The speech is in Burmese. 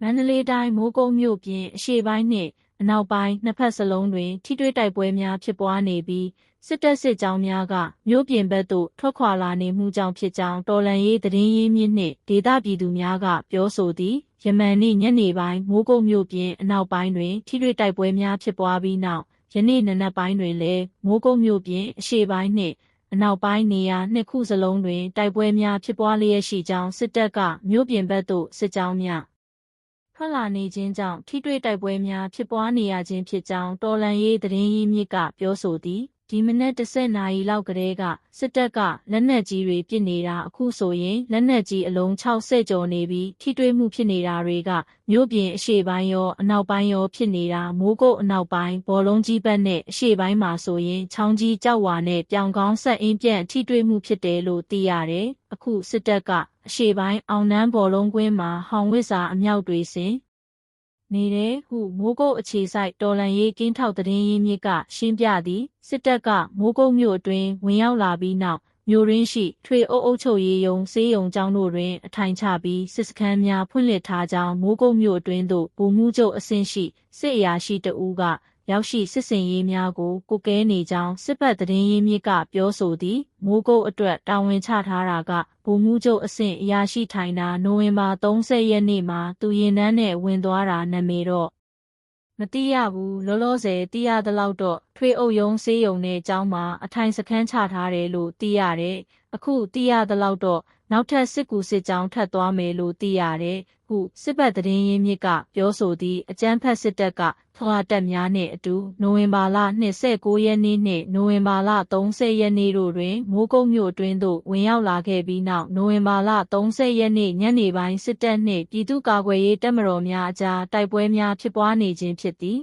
မန္တလေးတိုင်းမိုးကုတ်မြို့ပြင်အရှေ့ပိုင်းနှင့်အနောက်ပိုင်းနှစ်ဖက်စလုံးတွင် ထိတွေ့တိုက်ပွဲများဖြစ်ပွားနေပြီးစစ်တပ်စစ်ကြောင်းများကမြို့ပြင်ဘက်သို့ထွက်ခွာလာနေမှုကြောင့်ဖြစ်ကြောင်းတော်လန်ရေးသတင်းရင်းမြစ်နှင့်ဒေသပြည်သူများကပြောဆိုသည်ယမန်နေ့ညနေပိုင်းမိုးကုတ်မြို့ပြင်အနောက်ပိုင်းတွင် ထိတွေ့တိုက်ပွဲများဖြစ်ပွားပြီးနောက်ယနေ့နံနက်ပိုင်းတွင်လည်းမိုးကုတ်မြို့ပြင်အရှေ့ပိုင်းနှင့်အနောက်ပိုင်းနေရာနှစ်ခုစလုံးတွင် တိုက်ပွဲများဖြစ်ပွားလျက်ရှိကြောင်းစစ်တပ်ကမြို့ပြင်ဘက်သို့စစ်ကြောင်းများ ထွက်လာနေခြင်းကြောင့်ထိတွေ့တိုက်ပွဲများဖြစ်ပွားနေရခြင်းဖြစ်ကြောင်းတော်လန်ရေးသတင်းရင်းမြစ်ကပြောဆိုသည် ဒီမနက်10နာရီလောက်ကတည်းကစစ်တပ်ကလက်နက်ကြီးတွေပစ်နေတာအခုဆိုရင်လက်နက်ကြီးအလုံး60ကျော်နေပြီးထိတွေ့မှုဖြစ်နေတာတွေကမြို့ပြင်အရှေ့ပိုင်းရောအနောက်ပိုင်းရောဖြစ်နေတာမိုးကုတ်အနောက်ပိုင်းဘော်လုံးကြီးဘက်နဲ့အရှေ့ပိုင်းမှာဆိုရင်ချောင်းကြီးကြောက်ဝါနဲ့ပြောင်ကောင်းဆက်အင်းပြန့်ထိတွေ့မှုဖြစ်တယ်လို့သိရတယ်အခုစစ်တပ်ကအရှေ့ပိုင်းအောင်နန်းဘော်လုံးကွင်းမှာဟောင်ဝစ်စာအမြောက်တွေဆင် နေတယ်ဟုမိုးကုတ်အခြေဆိုင်တော်လန်ရေးကင်းထောက်သတင်းရင်းမြစ်ကရှင်းပြသည်စစ်တပ်ကမိုးကုတ်မြို့အတွင်းဝင်ရောက်လာပြီးနောက်မြို့ရင်းရှိထွေအုပ်အုပ်ချုပ်ရေးယုံစေးယုံကျောင်းတို့တွင်အထိုင်ချပြီးစစ်စခန်းများဖွင့်လှစ်ထားကြောင်းမိုးကုတ်မြို့အတွင်းသို့ဗိုလ်မှူးချုပ်အဆင့်ရှိစစ်အရာရှိတဦးက ရောက်ရှိစစ်စင်ရေးများကိုကုကဲနေကြောင်းစစ်ပတ်သတင်းရင်းမြစ်ကပြောဆိုသည်မိုးကုတ်အတွက်တာဝန်ချထားတာကဗိုလ်မှူးချုပ်အဆင့်အရာရှိထိုင်တာနိုဝင်ဘာ30ရက်နေ့မှာသူရင်နှန်းနဲ့ဝင်သွားတာနာမည်တော့မသိရဘူးလောလောဆယ်သိရသလောက်တော့ထွေအုပ်ယုံစေးယုံနဲ့အကြောင်းမှာအထိုင်စခန်းချထားတယ်လို့သိရတယ်အခုသိရသလောက်တော့နောက်ထပ်စစ်ကူစစ်ကြောင်းထပ်သွားမယ်လို့သိရတယ် ဟုစစ်ပတ်သတင်းရင်းမြစ်ကပြောဆိုသည့်အကြမ်းဖက်စစ်တပ်ကထွာတက်များနှင့်အတူနိုဝင်ဘာလ29ရက်နေ့နှင့်နိုဝင်ဘာလ30ရက်နေ့တို့တွင်မိုးကုတ်မြို့အတွင်းသို့ဝင်ရောက်လာခဲ့ပြီးနောက်နိုဝင်ဘာလ30ရက်နေ့ညနေပိုင်းစစ်တပ်နှင့်ပြည်သူ့ကာကွယ်ရေးတပ်မတော်များအကြားတိုက်ပွဲများဖြစ်ပွားနေခြင်းဖြစ်သည်